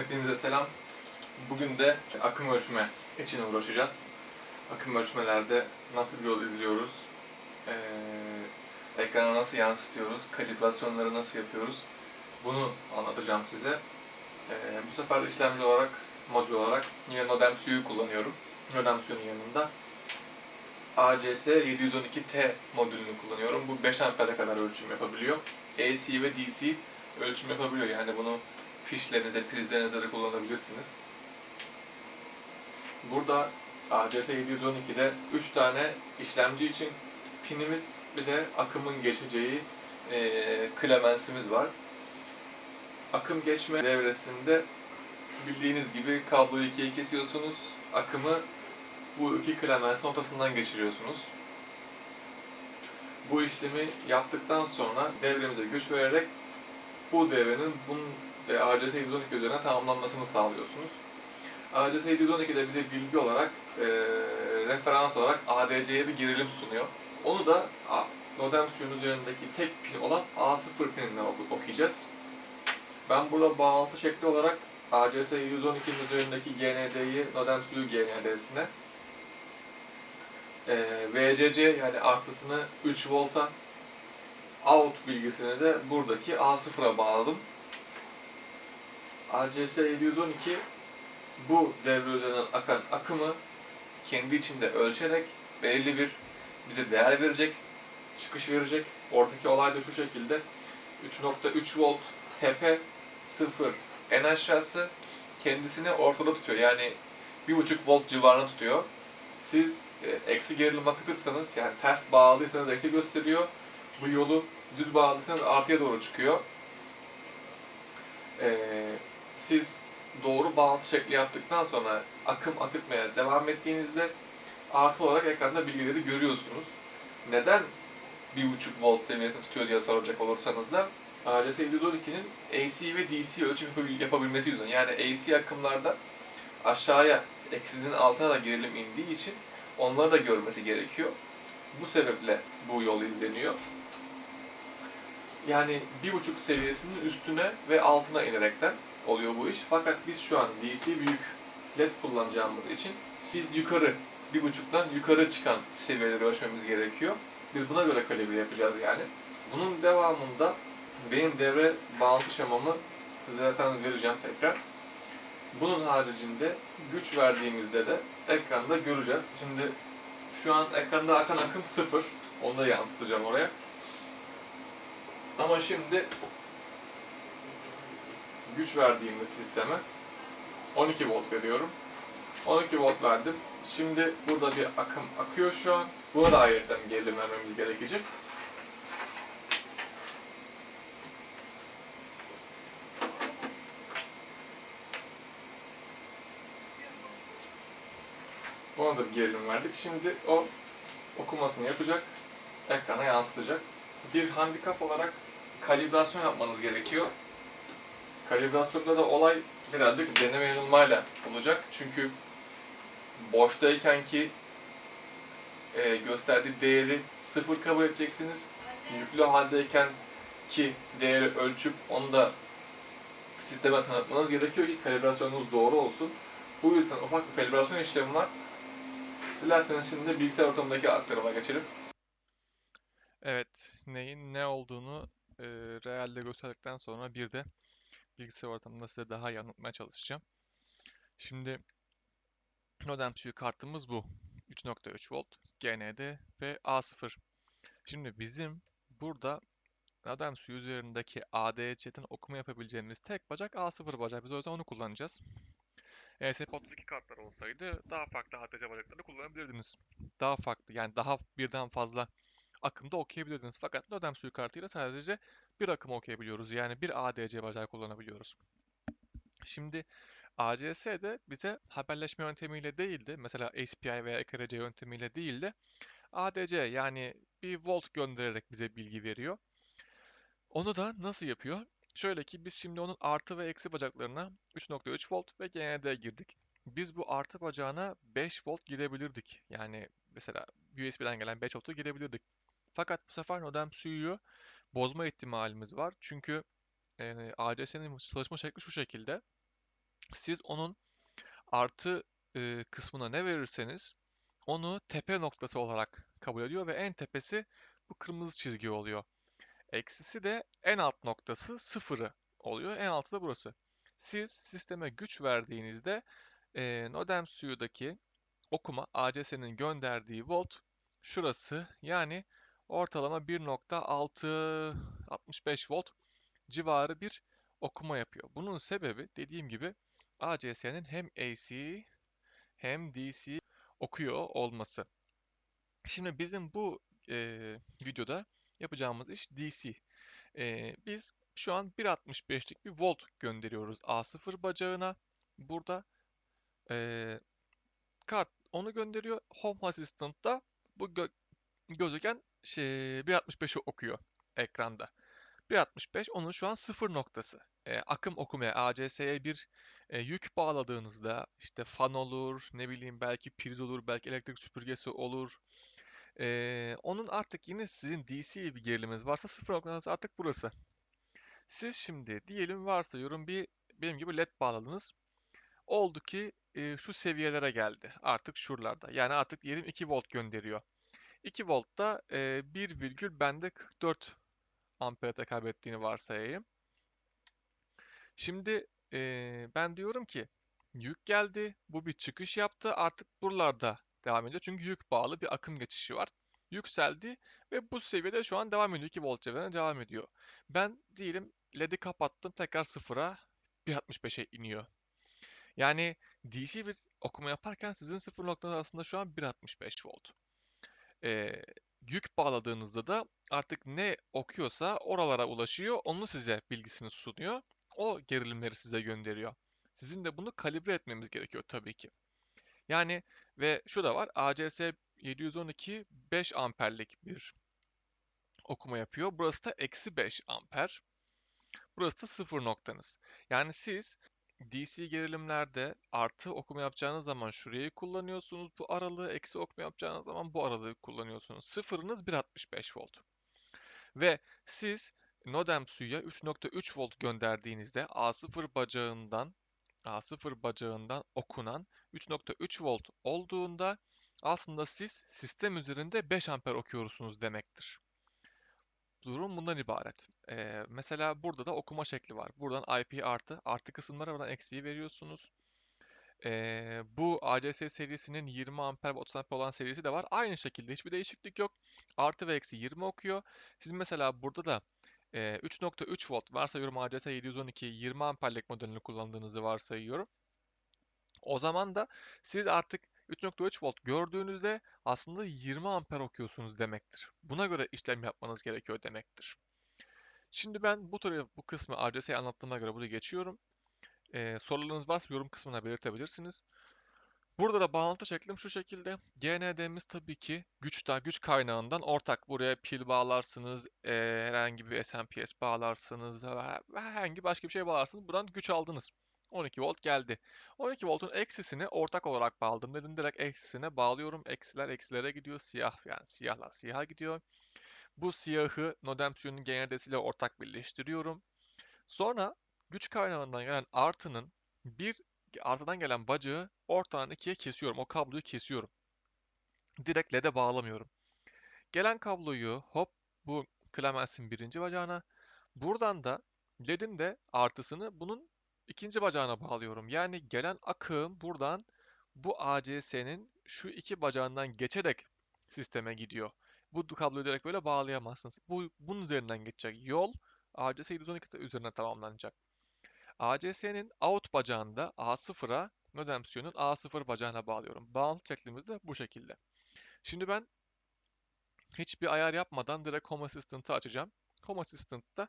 Hepinize selam. Bugün de akım ölçme için uğraşacağız. Akım ölçmelerde nasıl bir yol izliyoruz, eee, ekrana nasıl yansıtıyoruz, kalibrasyonları nasıl yapıyoruz bunu anlatacağım size. Eee, bu sefer işlemci olarak, modül olarak yine Nodem suyu kullanıyorum. Nodem suyunun yanında ACS 712T modülünü kullanıyorum. Bu 5 ampere kadar ölçüm yapabiliyor. AC ve DC ölçüm yapabiliyor. Yani bunu fişlerinizde, prizlerinizde de kullanabilirsiniz. Burada ACS 712'de 3 tane işlemci için pinimiz bir de akımın geçeceği eee klemensimiz var. Akım geçme devresinde bildiğiniz gibi kabloyu ikiye kesiyorsunuz. Akımı bu iki klemensin ortasından geçiriyorsunuz. Bu işlemi yaptıktan sonra devremize güç vererek bu devrenin bunun e, ACS 712 üzerine tamamlanmasını sağlıyorsunuz. ACS 712 de bize bilgi olarak, e, referans olarak ADC'ye bir gerilim sunuyor. Onu da Nodem suyun üzerindeki tek pin olan A0 pininden oku- okuyacağız. Ben burada bağlantı şekli olarak ACS 712'nin üzerindeki GND'yi Nodem suyu GND'sine e, VCC yani artısını 3 volta out bilgisini de buradaki A0'a bağladım. ACS 712 bu devre üzerinden akan akımı kendi içinde ölçerek belirli bir bize değer verecek, çıkış verecek. Oradaki olay da şu şekilde 3.3 volt tepe 0 en aşağısı kendisini ortada tutuyor. Yani 1.5 volt civarında tutuyor. Siz e, eksi gerilim akıtırsanız yani ters bağlıysanız eksi gösteriyor. Bu yolu düz bağlıysanız artıya doğru çıkıyor. Ee, siz doğru bağlantı şekli yaptıktan sonra akım akıtmaya devam ettiğinizde artı olarak ekranda bilgileri görüyorsunuz. Neden 1.5 volt seviyesini tutuyor diye soracak olursanız da ACS 712'nin AC ve DC ölçüm yapabil- yapabilmesi yüzünden. Yani AC akımlarda aşağıya eksinin altına da gerilim indiği için onları da görmesi gerekiyor. Bu sebeple bu yol izleniyor. Yani bir buçuk seviyesinin üstüne ve altına inerekten oluyor bu iş. Fakat biz şu an DC büyük LED kullanacağımız için biz yukarı, bir buçuktan yukarı çıkan seviyeleri ölçmemiz gerekiyor. Biz buna göre kalibre yapacağız yani. Bunun devamında benim devre bağlantı şemamı zaten vereceğim tekrar. Bunun haricinde güç verdiğimizde de ekranda göreceğiz. Şimdi şu an ekranda akan akım sıfır. Onu da yansıtacağım oraya. Ama şimdi güç verdiğimiz sisteme 12 volt veriyorum. 12 volt verdim. Şimdi burada bir akım akıyor şu an. Buna da ayrıca gerilim vermemiz gerekecek. Ona da bir gerilim verdik. Şimdi o okumasını yapacak, ekrana yansıtacak. Bir handikap olarak kalibrasyon yapmanız gerekiyor. Kalibrasyonda da olay birazcık deneme yanılmayla olacak. Çünkü boştayken ki e, gösterdiği değeri sıfır kabul edeceksiniz. Yüklü haldeyken ki değeri ölçüp onu da sisteme tanıtmanız gerekiyor ki kalibrasyonunuz doğru olsun. Bu yüzden ufak bir kalibrasyon işlemi var. Dilerseniz şimdi bilgisayar ortamındaki aktarıma geçelim. Evet, neyin ne olduğunu e, realde gösterdikten sonra bir de bilgisayar ortamında size daha iyi anlatmaya çalışacağım. Şimdi modem suyu kartımız bu. 3.3 volt, GND ve A0. Şimdi bizim burada modem suyu üzerindeki ADC'den okuma yapabileceğimiz tek bacak A0 bacağı. Biz o yüzden onu kullanacağız. ESP32 kartlar olsaydı daha farklı ADC bacakları kullanabilirdiniz. Daha farklı yani daha birden fazla akımda okuyabilirdiniz. Fakat modem suyu kartıyla sadece bir akım okuyabiliyoruz. Yani bir ADC bacağı kullanabiliyoruz. Şimdi ACS de bize haberleşme yöntemiyle değil de mesela SPI veya EKRC yöntemiyle değil de ADC yani bir volt göndererek bize bilgi veriyor. Onu da nasıl yapıyor? Şöyle ki biz şimdi onun artı ve eksi bacaklarına 3.3 volt ve GND girdik. Biz bu artı bacağına 5 volt girebilirdik. Yani mesela USB'den gelen 5 voltu girebilirdik. Fakat bu sefer modem suyu bozma ihtimalimiz var. Çünkü e, ADS'nin çalışma şekli şu şekilde. Siz onun artı e, kısmına ne verirseniz onu tepe noktası olarak kabul ediyor ve en tepesi bu kırmızı çizgi oluyor. Eksisi de en alt noktası sıfırı oluyor. En altı da burası. Siz sisteme güç verdiğinizde e, Nodem suyudaki okuma ACS'nin gönderdiği volt şurası yani ortalama 1.665 volt civarı bir okuma yapıyor. Bunun sebebi dediğim gibi ACS'nin hem AC hem DC okuyor olması. Şimdi bizim bu e, videoda yapacağımız iş DC. E, biz şu an 1.65'lik bir volt gönderiyoruz A0 bacağına. Burada e, kart onu gönderiyor. Home Assistant da bu gö- gözüken şey 1.65'i okuyor ekranda. 1.65 onun şu an sıfır noktası. E, akım okumaya ACS'ye bir e, yük bağladığınızda işte fan olur, ne bileyim belki priz olur, belki elektrik süpürgesi olur. E, onun artık yine sizin DC bir geriliminiz varsa sıfır noktası artık burası. Siz şimdi diyelim varsayıyorum bir benim gibi led bağladınız. Oldu ki e, şu seviyelere geldi. Artık şuralarda. Yani artık diyelim 2 volt gönderiyor. 2 voltta e, 1 virgül bende 44 ampere tekabül ettiğini varsayayım. Şimdi e, ben diyorum ki yük geldi. Bu bir çıkış yaptı. Artık buralarda devam ediyor. Çünkü yük bağlı bir akım geçişi var. Yükseldi ve bu seviyede şu an devam ediyor. 2 volt civarına devam ediyor. Ben diyelim LED'i kapattım. Tekrar sıfıra 1.65'e iniyor. Yani DC bir okuma yaparken sizin sıfır noktanız aslında şu an 1.65 volt. Ee, yük bağladığınızda da artık ne okuyorsa oralara ulaşıyor, onu size bilgisini sunuyor. O gerilimleri size gönderiyor. Sizin de bunu kalibre etmemiz gerekiyor tabii ki. Yani ve şu da var, ACS 712 5 amperlik bir okuma yapıyor. Burası da eksi 5 amper. Burası da sıfır noktanız. Yani siz DC gerilimlerde artı okuma yapacağınız zaman şurayı kullanıyorsunuz. Bu aralığı eksi okuma yapacağınız zaman bu aralığı kullanıyorsunuz. Sıfırınız 1.65 volt. Ve siz Nodem suya 3.3 volt gönderdiğinizde A0 bacağından A0 bacağından okunan 3.3 volt olduğunda aslında siz sistem üzerinde 5 amper okuyorsunuz demektir. Durum bundan ibaret. Ee, mesela burada da okuma şekli var. Buradan IP artı, artı kısımlara buradan eksiği veriyorsunuz. Ee, bu ACS serisinin 20 amper ve 30 amper olan serisi de var. Aynı şekilde hiçbir değişiklik yok. Artı ve eksi 20 okuyor. Siz mesela burada da e, 3.3 volt varsayıyorum ACS 712 20 amperlik modelini kullandığınızı varsayıyorum. O zaman da siz artık 3.3 volt gördüğünüzde aslında 20 amper okuyorsunuz demektir. Buna göre işlem yapmanız gerekiyor demektir. Şimdi ben bu tarafa, bu kısmı ACS'yi anlattığıma göre buraya geçiyorum. Ee, sorularınız varsa yorum kısmına belirtebilirsiniz. Burada da bağlantı şeklim şu şekilde. GND'miz tabii ki güç da güç kaynağından ortak. Buraya pil bağlarsınız, e, herhangi bir SMPS bağlarsınız, herhangi başka bir şey bağlarsınız. Buradan güç aldınız. 12 volt geldi. 12 voltun eksisini ortak olarak bağladım. Dedim direkt eksisine bağlıyorum. Eksiler eksilere gidiyor. Siyah yani siyahlar siyaha gidiyor. Bu siyahı nodem suyunun GND'siyle ortak birleştiriyorum. Sonra güç kaynağından gelen artının bir artadan gelen bacağı ortadan ikiye kesiyorum. O kabloyu kesiyorum. Direkt LED'e bağlamıyorum. Gelen kabloyu hop bu Clemens'in birinci bacağına. Buradan da LED'in de artısını bunun ikinci bacağına bağlıyorum. Yani gelen akım buradan bu ACS'nin şu iki bacağından geçerek sisteme gidiyor. Bu kabloyu direkt böyle bağlayamazsınız. Bu bunun üzerinden geçecek yol ACS 712 üzerine tamamlanacak. ACS'nin out bacağında A0'a nodemsiyonun A0 bacağına bağlıyorum. Bağlantı şeklimiz de bu şekilde. Şimdi ben hiçbir ayar yapmadan direkt Home Assistant'ı açacağım. Home Assistant'ta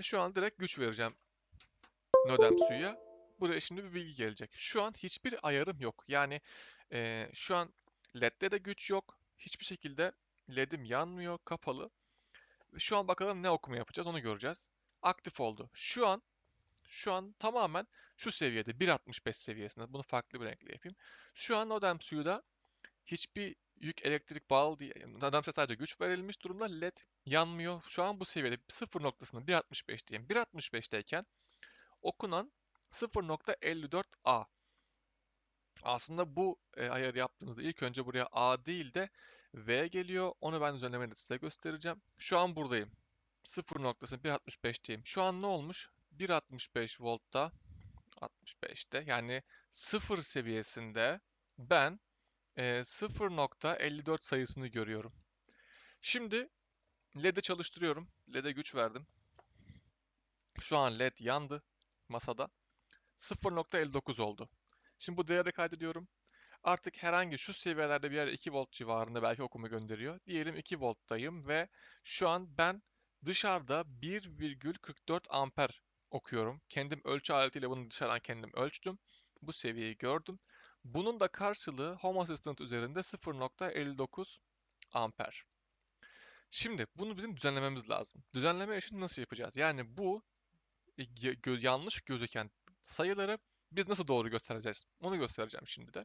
şu an direkt güç vereceğim nodem suya. Buraya şimdi bir bilgi gelecek. Şu an hiçbir ayarım yok. Yani e, şu an LED'de de güç yok. Hiçbir şekilde LED'im yanmıyor, kapalı. Şu an bakalım ne okuma yapacağız onu göreceğiz. Aktif oldu. Şu an şu an tamamen şu seviyede 1.65 seviyesinde. Bunu farklı bir renkle yapayım. Şu an Nodem suyu da hiçbir yük elektrik bağlı değil. Nodem'e sadece güç verilmiş durumda. LED yanmıyor. Şu an bu seviyede sıfır noktasında 1.65 diyeyim. 1.65'teyken okunan 0.54A. Aslında bu e, ayarı yaptığınızda ilk önce buraya A değil de V geliyor. Onu ben düzenlemede size göstereceğim. Şu an buradayım. 0 noktasını 1.65'teyim. Şu an ne olmuş? 1.65 voltta 65'te yani 0 seviyesinde ben e, 0.54 sayısını görüyorum. Şimdi LED'i çalıştırıyorum. LED'e güç verdim. Şu an LED yandı masada. 0.59 oldu. Şimdi bu değeri kaydediyorum. Artık herhangi şu seviyelerde bir yer 2 volt civarında belki okuma gönderiyor. Diyelim 2 volttayım ve şu an ben dışarıda 1,44 amper okuyorum. Kendim ölçü aletiyle bunu dışarıdan kendim ölçtüm. Bu seviyeyi gördüm. Bunun da karşılığı Home Assistant üzerinde 0.59 amper. Şimdi bunu bizim düzenlememiz lazım. Düzenleme işini nasıl yapacağız? Yani bu gö- yanlış gözüken sayıları biz nasıl doğru göstereceğiz? Onu göstereceğim şimdi de.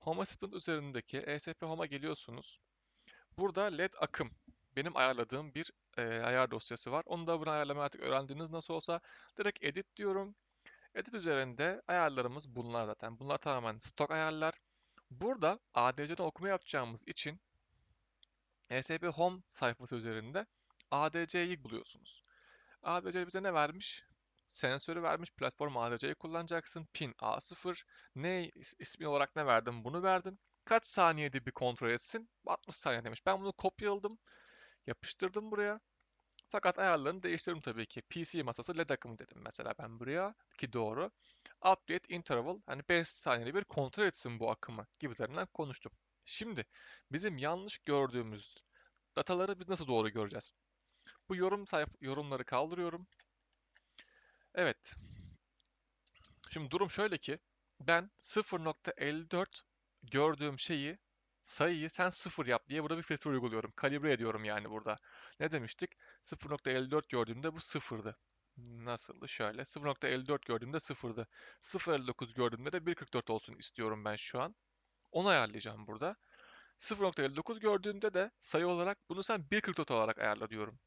Home Assistant üzerindeki ESP Home'a geliyorsunuz. Burada LED akım benim ayarladığım bir e, ayar dosyası var. Onu da bunu ayarlamayı artık öğrendiğiniz nasıl olsa direkt edit diyorum. Edit üzerinde ayarlarımız bunlar zaten. Bunlar tamamen stok ayarlar. Burada ADC'den okuma yapacağımız için ESP Home sayfası üzerinde ADC'yi buluyorsunuz. ADC bize ne vermiş? Sensörü vermiş. Platform ADC'yi kullanacaksın. Pin A0. Ne ismi olarak ne verdim? Bunu verdim. Kaç saniyede bir kontrol etsin? 60 saniye demiş. Ben bunu kopyaladım. Yapıştırdım buraya. Fakat ayarlarını değiştirdim tabii ki. PC masası LED akımı dedim mesela ben buraya ki doğru. Update interval hani 5 saniyede bir kontrol etsin bu akımı gibilerinden konuştum. Şimdi bizim yanlış gördüğümüz dataları biz nasıl doğru göreceğiz? Bu yorum sayfa yorumları kaldırıyorum. Evet. Şimdi durum şöyle ki ben 0.54 gördüğüm şeyi sayıyı sen 0 yap diye burada bir filtre uyguluyorum. Kalibre ediyorum yani burada. Ne demiştik? 0.54 gördüğümde bu 0'dı. Nasıldı? Şöyle. 0.54 gördüğümde 0'dı. 0.59 gördüğümde de 1.44 olsun istiyorum ben şu an. Onu ayarlayacağım burada. 0.59 gördüğünde de sayı olarak bunu sen 1.44 olarak ayarla diyorum.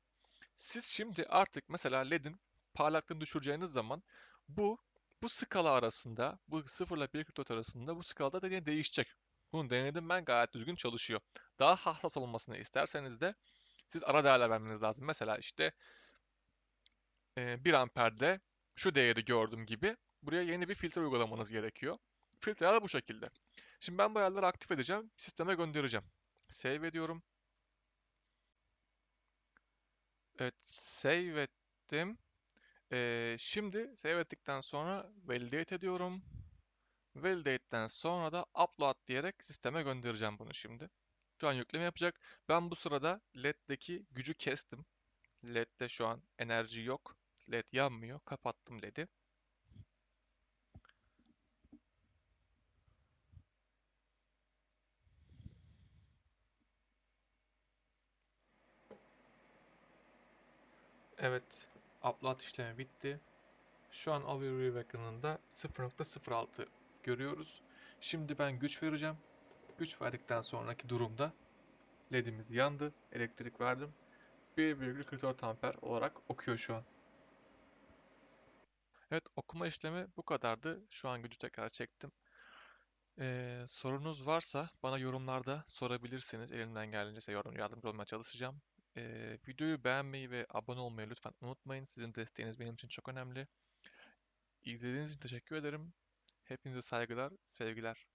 Siz şimdi artık mesela LED'in parlaklığını düşüreceğiniz zaman bu bu skala arasında, bu 0 ile 1.44 arasında bu skalada da değişecek. Bunu denedim ben gayet düzgün çalışıyor. Daha hassas olmasını isterseniz de siz ara değerler vermeniz lazım. Mesela işte e, 1 amperde şu değeri gördüm gibi buraya yeni bir filtre uygulamanız gerekiyor. Filtreler bu şekilde. Şimdi ben bu ayarları aktif edeceğim. Sisteme göndereceğim. Save ediyorum. Evet, save ettim. Ee, şimdi save ettikten sonra validate ediyorum. Validate'den sonra da upload diyerek sisteme göndereceğim bunu şimdi. Şu an yükleme yapacak. Ben bu sırada LED'deki gücü kestim. LED'de şu an enerji yok. LED yanmıyor. Kapattım LED'i. Evet, upload işlemi bitti. Şu an overview ekranında 0.06 görüyoruz. Şimdi ben güç vereceğim. Güç verdikten sonraki durumda ledimiz yandı. Elektrik verdim. 1,44 amper olarak okuyor şu an. Evet okuma işlemi bu kadardı. Şu an gücü tekrar çektim. Ee, sorunuz varsa bana yorumlarda sorabilirsiniz. Elimden geldiğince yardımcı olmaya çalışacağım. Ee, videoyu beğenmeyi ve abone olmayı lütfen unutmayın. Sizin desteğiniz benim için çok önemli. İzlediğiniz için teşekkür ederim. Hepinize saygılar, sevgiler.